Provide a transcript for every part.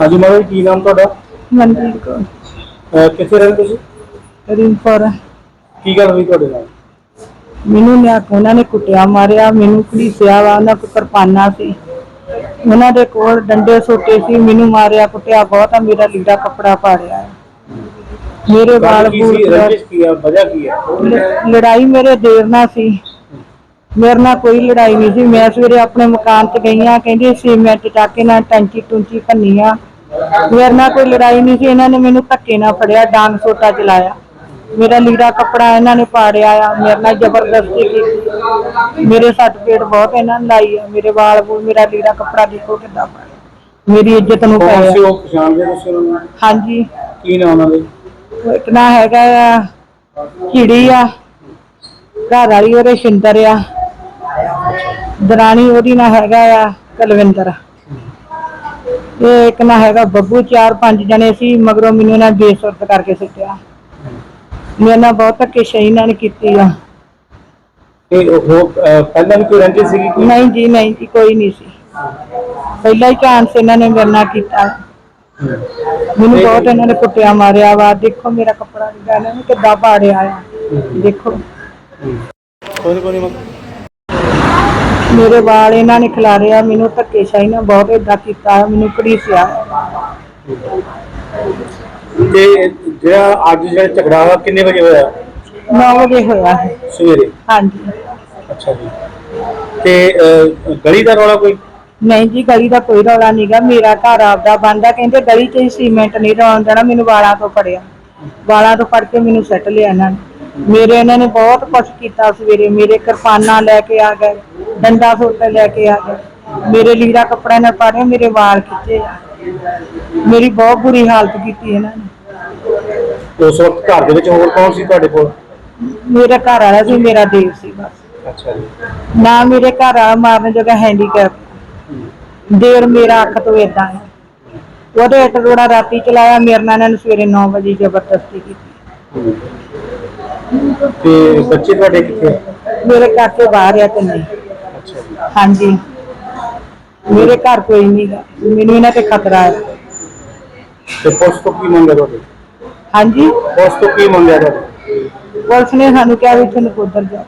ਹਾਂਜੀ ਮਾਤਾ ਜੀ ਕੀ ਨਾਮ ਤੁਹਾਡਾ? ਮਨਜੀਤ ਕੌਰ। ਅਹ ਕਿੱਥੇ ਰਹਿੰਦੇ ਤੁਸੀਂ? ਰਿੰਪਰ ਕੀ ਗੱਲ ਹੋਈ ਤੁਹਾਡੇ ਨਾਲ? ਮੈਨੂੰ ਨਿਆ ਉਹਨਾਂ ਨੇ ਕੁੱਟਿਆ ਮਾਰਿਆ ਮੈਨੂੰ ਘੜੀਸਿਆ ਵਾ ਉਹਨਾਂ ਕੋਲ ਕਿਰਪਾਨਾਂ ਸੀ। ਉਹਨਾਂ ਦੇ ਕੋਲ ਡੰਡੇ ਸੋਟੇ ਸੀ ਮੈਨੂੰ ਮਾਰਿਆ ਕੁੱਟਿਆ ਬਹੁਤ ਆ ਮੇਰਾ ਲੀੜਾ ਕੱਪੜਾ ਪਾੜਿਆ। ਮੇਰੇ ਵਾਲ ਗੱਲ ਕੀ ਸੀ? ਰੰਜਿਸ਼ ਕੀ ਆ? ਵਜ੍ਹਾ ਕੀ ਆ? ਲ- ਲੜਾਈ ਮੇਰੇ ਦੇਰ ਨਾਲ ਸੀ। ਮੇਰੇ ਨਾਲ ਕੋਈ ਲੜਾਈ ਨਹੀਂ ਸੀ। ਮੈਂ ਸਵੇਰੇ ਆਪਣੇ ਮਕਾਨ ਤੇ ਗਈ ਆ ਕਹਿੰਦੇ ਸੀਮੈਂਟ ਟਾਕੇ ਨਾਲ ਟੈਂਕੀ ਟੁੰਚੀ ਭੰਨੀ ਆ ਮੇਰੇ ਨਾਲ ਕੋਈ ਲੜਾਈ ਨਹੀਂ ਸੀ ਇਹਨਾਂ ਨੇ ਮੈਨੂੰ ਧੱਕੇ ਨਾਲ ਫੜਿਆ ਡਾਂਗ ਸੋਟਾ ਚਲਾਇਆ। ਮੇਰਾ ਲੀੜਾ ਕੱਪੜਾ ਇਹਨਾਂ ਨੇ ਪਾੜਿਆ ਆ ਮੇਰੇ ਨਾਲ ਜ਼ਬਰਦਸਤੀ ਕੀਤੀ। ਮੇਰੇ ਸੱਟ ਪੇਟ ਬਹੁਤ ਇਹਨਾਂ ਨੇ ਲਾਈ ਆ ਮੇਰੇ ਵਾਲ ਵੂਲ ਮੇਰਾ ਲੀੜਾ ਕੱਪੜਾ ਦੇਖੋ ਕਿੱਦਾਂ ਪਾੜਿਆ ਮੇਰੀ ਇੱਜ਼ਤ ਨੂੰ ਸੀ ਪਾਇਆ। ਉਹ? ਪਛਾਣਦੇ ਤੁਸੀਂ ਉਹਨਾਂ ਨੂੰ? ਹਾਂਜੀ। ਕੀ ਨਾਮ ਉਹਨਾਂ ਦੇ ਇੱਕ ਨਾ ਹੈਗਾ ਆ ਆ। ਘਰ ਵਾਲੀ ਉਹਦੇ ਸ਼ਿੰਦਰ ਆ। ਦਰਾਣੀ ਉਹਦੀ ਨਾ ਹੈਗਾ ਆ ਕਲਵਿੰਦਰ। ਇਹ ਇੱਕ ਨਾ ਹੈਗਾ ਬੱਬੂ ਚਾਰ ਪੰਜ ਜਣੇ ਸੀ ਮਗਰੋਂ ਮੈਨੂੰ ਇਹਨਾਂ ਬੇਸੁਰਤ ਕਰਕੇ ਸੁੱਟਿਆ। ਮੇਰੇ ਨਾਲ ਬਹੁਤ ਧੱਕੇਸ਼ਾਹੀ ਇਹਨਾਂ ਨੇ ਕੀਤੀ ਆ। ਇਹ ਉਹ ਅਹ ਪਹਿਲਾਂ ਵੀ ਕੋਈ ਰੰਜਿਸ਼ ਸੀਗੀ ਕੋਈ? ਨਹੀਂ ਜੀ ਨਹੀਂ ਜੀ ਕੋਈ ਨਹੀਂ ਸੀ। ਪਹਿਲਾ ਹੀ ਚਾਂਸ ਇਹਨਾਂ ਨੇ ਮੇਰੇ ਨਾਲ ਕੀਤਾ। ਮੈਨੂੰ ਬਹੁਤ ਇਹਨਾਂ ਨੇ ਕੁੱਟਿਆ ਮਾਰਿਆ ਵਾ। ਦੇਖੋ ਮੇਰਾ ਕੱਪੜਾ ਵੀ ਇਹਨਾਂ ਨੇ ਕਿੱਦਾਂ ਪਾੜਿਆ ਆ। ਦੇਖੋ। ਕੋਈ ਕੋਈ ਨਹੀਂ ਮੇਰੇ ਵਾਲ ਇਹਨਾਂ ਨੇ ਖਿਲਾਰਿਆ ਮੈਨੂੰ ਧੱਕੇਸ਼ਾਹੀ ਨਾਲ ਬਹੁਤ ਏਦਾਂ ਕੀਤਾ ਮੈਨੂੰ ਘੜੀਸਿਆ ਤੇ ਜਿਹੜਾ ਅੱਜ ਜਿਹੜਾ ਝਗੜਾ ਹੋਇਆ ਕਿੰਨੇ ਵਜੇ ਹੋਇਆ? 9 ਵਜੇ ਹੋਇਆ। ਹੈ ਸਵੇਰੇ? ਹਾਂਜੀ। ਅੱਛਾ ਜੀ। ਤੇ ਅਹ, ਗਲੀ ਦਾ ਰੌਲਾ ਕੋਈ? ਨਹੀਂ ਜੀ ਗਲੀ ਦਾ ਕੋਈ ਰੌਲਾ ਨਹੀਂਗਾ ਮੇਰਾ ਘਰ ਆਪਦਾ ਬੰਦਾ ਕਹਿੰਦੇ ਗਲੀ 'ਚ ਹੀ ਸੀਮੈਂਟ ਨਹੀਂ ਰੌਣ ਦੇਣਾ ਮੈਨੂੰ ਵਾਲਾਂ ਤੋਂ ਫੜਿਆ। ਵਾਲਾਂ ਤੋਂ ਫੜ ਕੇ ਮੈਨੂੰ ਸੱਟ ਲਿਆ ਇਹਨਾਂ ਨੇ। ਮੇਰੇ ਇਹਨਾਂ ਨੇ ਬਹੁਤ ਕੁਛ ਕੀਤਾ ਸਵੇਰੇ। ਮੇਰੇ ਕਿਰਪਾਨਾਂ ਲੈ ਕੇ ਆ ਗਏ। ਡੰਡਾ ਸੋਟੇ ਲੈ ਕੇ ਆ ਗਏ। ਮੇਰੇ ਲੀੜਾ ਕੱਪੜਾ ਨਾਲ ਪਾੜਿਆ ਮੇਰੇ ਵਾਲ ਖਿੱਚੇ ਮੇਰੀ ਬਹੁਤ ਬੁਰੀ ਹਾਲਤ ਕੀਤੀ ਇਹਨਾਂ ਨੇ। ਉਸ ਵਕਤ ਘਰ ਦੇ ਵਿੱਚ ਹੋਰ ਕੌਣ ਸੀ ਤੁਹਾਡੇ ਕੋਲ? ਮੇਰਾ ਘਰ ਵਾਲਾ ਸੀ ਮੇਰਾ ਦੇਵ ਸੀ ਬਸ। ਅੱਛਾ ਜੀ। ਨਾ ਮੇਰੇ ਘਰ ਵਾਲਾ ਮਾਰਨ ਜੋਗਾ ਹੈਂਡੀਕੈਪ ਦੇਰ ਮੇਰਾ ਅੱਖ ਤੋਂ ਏਦਾਂ ਹੈ ਉਹਦੇ ਇੱਕ ਰੋੜਾ ਰਾਤੀ ਚਲਾਇਆ ਮੇਰੇ ਨਾਲ ਇਹਨਾਂ ਨੇ ਸਵੇਰੇ 9 ਵਜੇ ਜ਼ਬਰਦਸਤੀ ਕੀਤੀ। ਤੇ ਬੱਚੇ ਤੁਹਾਡੇ ਕਿੱਥੇ? ਮੇਰੇ ਕਾਕੇ ਬਾਹਰ ਆ ਤੇ ਨਹੀਂ। ਹਾਂਜੀ। ਮੇਰੇ ਘਰ ਕੋਈ ਨਹੀਂਗਾ ਮੈਨੂੰ ਇਹਨਾਂ ਤੇ ਖਤਰਾ ਹੈ। ਤੇ ਪੁਲਿਸ ਤੋਂ ਕੀ ਮੰਗਿਆ ਤੁਹਾਡੇ? ਹਾਂਜੀ। ਪੁਲਿਸ ਤੋਂ ਕੀ ਮੰਗਿਆ ਤੁਹਾਡੇ? ਪੁਲਿਸ ਨੇ ਸਾਨੂੰ ਕਿਹਾ ਵੀ ਇੱਥੇ ਨਕੋਦਰ ਜਾਓ।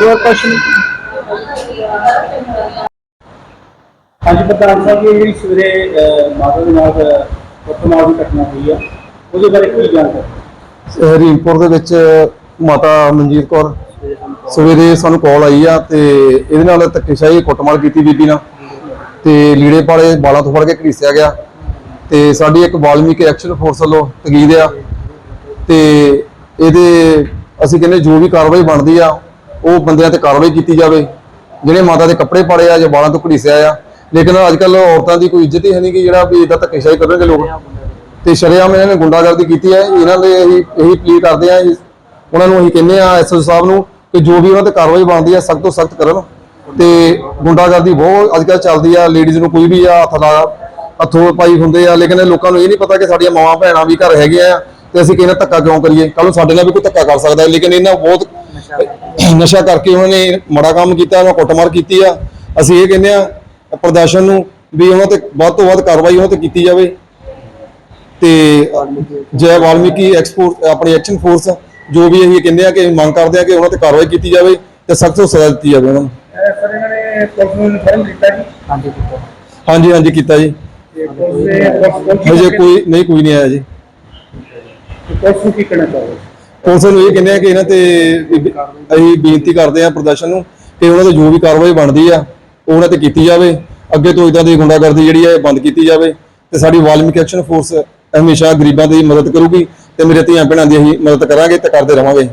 ਹੋਰ ਕੁਛ ਨਹੀਂ ਹਾਂਜੀ ਪ੍ਰਧਾਨ ਸਾਹਿਬ ਇਹ ਜਿਹੜੀ ਸਵੇਰੇ ਅਹ, ਮਾਤਾ ਦੇ ਨਾਲ ਕੁੱਟਮਾਰ ਦੀ ਘਟਨਾ ਹੋਈ ਆ ਉਹਦੇ ਬਾਰੇ ਕੀ ਜਾਣਕਾਰੀ? ਹਰੀਮਪੁਰ ਦੇ ਵਿੱਚ ਮਾਤਾ ਮਨਜੀਤ ਕੌਰ ਸਵੇਰੇ ਸਾਨੂੰ ਕਾਲ ਆਈ ਆ ਤੇ ਇਹਦੇ ਨਾਲ ਧੱਕੇਸ਼ਾਹੀ ਕੁੱਟਮਾਰ ਕੀਤੀ ਬੀਬੀ ਨਾਲ। ਤੇ ਲੀੜੇ ਪਾਲੇ ਬਾਲਾਂ ਤੋਂ ਫੜ ਕੇ ਘੜੀਸਿਆ ਗਿਆ। ਤੇ ਸਾਡੀ ਇੱਕ ਵਾਲਮੀਕ ਐਕਸ਼ਨ ਫੋਰਸ ਵੱਲੋਂ ਤਗੀਦ ਆ। ਤੇ ਇਹਦੇ ਅਸੀਂ ਕਹਿੰਦੇ ਜੋ ਵੀ ਕਾਰਵਾਈ ਬਣਦੀ ਆ, ਉਹ ਬੰਦਿਆਂ ਤੇ ਕਾਰਵਾਈ ਕੀਤੀ ਜਾਵੇ। ਜਿਹੜੇ ਮਾਤਾ ਦੇ ਕੱਪੜੇ ਪਾੜੇ ਆ ਜਾਂ ਬਾਲਾਂ ਤੋਂ ਘੜੀਸਿਆ ਆ। ਲੇਕਿਨ ਅੱਜ ਕੱਲ ਔਰਤਾਂ ਦੀ ਕੋਈ ਇੱਜ਼ਤ ਹੀ ਹੈ ਨਹੀਂ ਕਿ ਜਿਹੜਾ ਵੀ ਇਦਾਂ ਧੱਕੇਸ਼ਾਹੀ ਕਰਨਗੇ ਲੋਕ। ਤੇ ਸ਼ਰੇਆਮ ਇਹਨਾਂ ਨੇ ਗੁੰਡਾਗਰਦੀ ਕੀਤੀ ਹੈ। ਇਹਨਾਂ ਦੇ ਇਹੀ ਇਹੀ ਪਲੀਟ ਕਰਦੇ ਆ ਉਹਨਾਂ ਨੂੰ ਅਸੀਂ ਕਹਿੰਦੇ ਆ ਐਸਓ ਸਾਹਿਬ ਨੂੰ ਕਿ ਜੋ ਵੀ ਉਹਨਾਂ ਤੇ ਕਾਰਵਾਈ ਬਣਦੀ ਹੈ ਸਖਤ ਤੋਂ ਸਖਤ ਕਰਨ। ਤੇ ਗੁੰਡਾਗਰਦੀ ਬਹੁਤ ਅੱਜ ਕੱਲ ਚੱਲਦੀ ਆ ਲੇਡੀਜ਼ ਨੂੰ ਕੋਈ ਵੀ ਆ, ਹੱਥ ਲਾ ਹੱਥੋਂ ਪਾਈ ਹੁੰਦੇ ਆ, ਲੇਕਿਨ ਲੋਕਾਂ ਨੂੰ ਇਹ ਨਹੀਂ ਪਤਾ ਕਿ ਸਾਡੀਆਂ ਮਾਵਾਂ, ਭੈਣਾਂ ਵੀ ਘਰ ਹੈਗੇ ਆ, ਤੇ ਅਸੀਂ ਕਿਹਨਾਂ ਧੱਕਾ ਕਿਉਂ ਕਰੀਏ? ਕੱਲ ਨੂੰ ਸਾਡੇ ਨਾਲ ਵੀ ਕੋਈ ਧੱਕਾ ਕਰ ਸਕਦਾ ਹੈ, ਲੇਕਿਨ ਇਹਨਾਂ ਬਹੁਤ ਨਸ਼ਾ ਕਰਕੇ ਉਹਨਾਂ ਨੇ ਮਾੜਾ ਕੰਮ ਕੀਤਾ, ਉਹਨਾਂ ਕੁੱਟਮਾਰ ਕੀਤੀ ਆ। ਅਸੀਂ ਇਹ ਕਹਿੰਦੇ ਆ, ਪ੍ਰਦਰਸ਼ਨ ਨੂੰ ਵੀ ਉਹਨਾਂ ਤੇ ਵੱਧ ਤੋਂ ਵੱਧ ਕਾਰਵਾਈ ਉਹਨਾਂ ਤੇ ਕੀਤੀ ਜਾਵੇ। ਤੇ ਜੈ ਵਾਲਮੀਕੀ ਐਕਸਪੋਰਟ ਆਪਣੀ ਐਕਸ਼ਨ ਫੋਰਸ ਜੋ ਵੀ ਅਸੀਂ ਕਹਿੰਦੇ ਆ ਕਿ ਮੰਗ ਕਰਦੇ ਆ ਕਿ ਉਹਨਾਂ ਤੇ ਕਾਰਵਾਈ ਕੀਤੀ ਜਾਵੇ ਤੇ ਸਖਤ ਤੋਂ ਸਜ਼ਾ ਦਿੱਤੀ ਜਾਵੇ ਉਹਨਾਂ ਨੂੰ। ਸਰ ਇਹਨਾਂ ਨੇ ਪੁਲਿਸ ਨੂੰ ਇਨਫੋਰਮ ਕੀਤਾ ਜੀ? ਹਾਂਜੀ ਹਾਂਜੀ ਹਾਂਜੀ ਕੀਤਾ ਜੀ। ਤੇ ਪੁਲਿਸ ਦੇ ਪੁਲਿਸ ਹਜੇ ਕੋਈ ਨਹੀਂ ਕੋਈ ਨਹੀਂ ਆਇਆ ਜੀ। ਪੁਲਿਸ ਨੂੰ ਕੀ ਕਹਿਣਾ ਚਾਹੋਗੇ? ਪੁਲਿਸ ਨੂੰ ਇਹ ਕਹਿੰਦੇ ਆ ਕਿ ਇਹਨਾਂ ਤੇ ਅਸੀਂ ਬੇਨਤੀ ਕਰਦੇ ਆ ਪ੍ਰਦਰਸ਼ਨ ਨੂੰ ਕਿ ਉਹਨਾਂ ਤੇ ਜੋ ਵੀ ਕਾਰਵਾਈ ਬਣਦੀ ਆ ਉਹ ਉਹਨਾਂ ਤੇ ਕੀਤੀ ਜਾਵੇ। ਅੱਗੇ ਤੋਂ ਇਦਾਂ ਦੀ ਗੁੰਡਾਗਰਦੀ ਜਿਹੜੀ ਹੈ ਇਹ ਬੰਦ ਕੀਤੀ ਜਾਵੇ ਤੇ ਸਾਡੀ ਵਾਲਮੀਕੀ ਐਕਸ਼ਨ ਫੋਰਸ ਹਮੇਸ਼ਾ ਗਰੀਬਾਂ ਦੀ ਮਦਦ ਕਰੂਗੀ ਤੇ ਮੇਰੇ ਧੀਆਂ ਭੈਣਾਂ ਦੀ ਅਸੀਂ ਮਦਦ ਕਰਾਂਗੇ ਤੇ ਕਰਦੇ ਰਵਾਂਗੇ।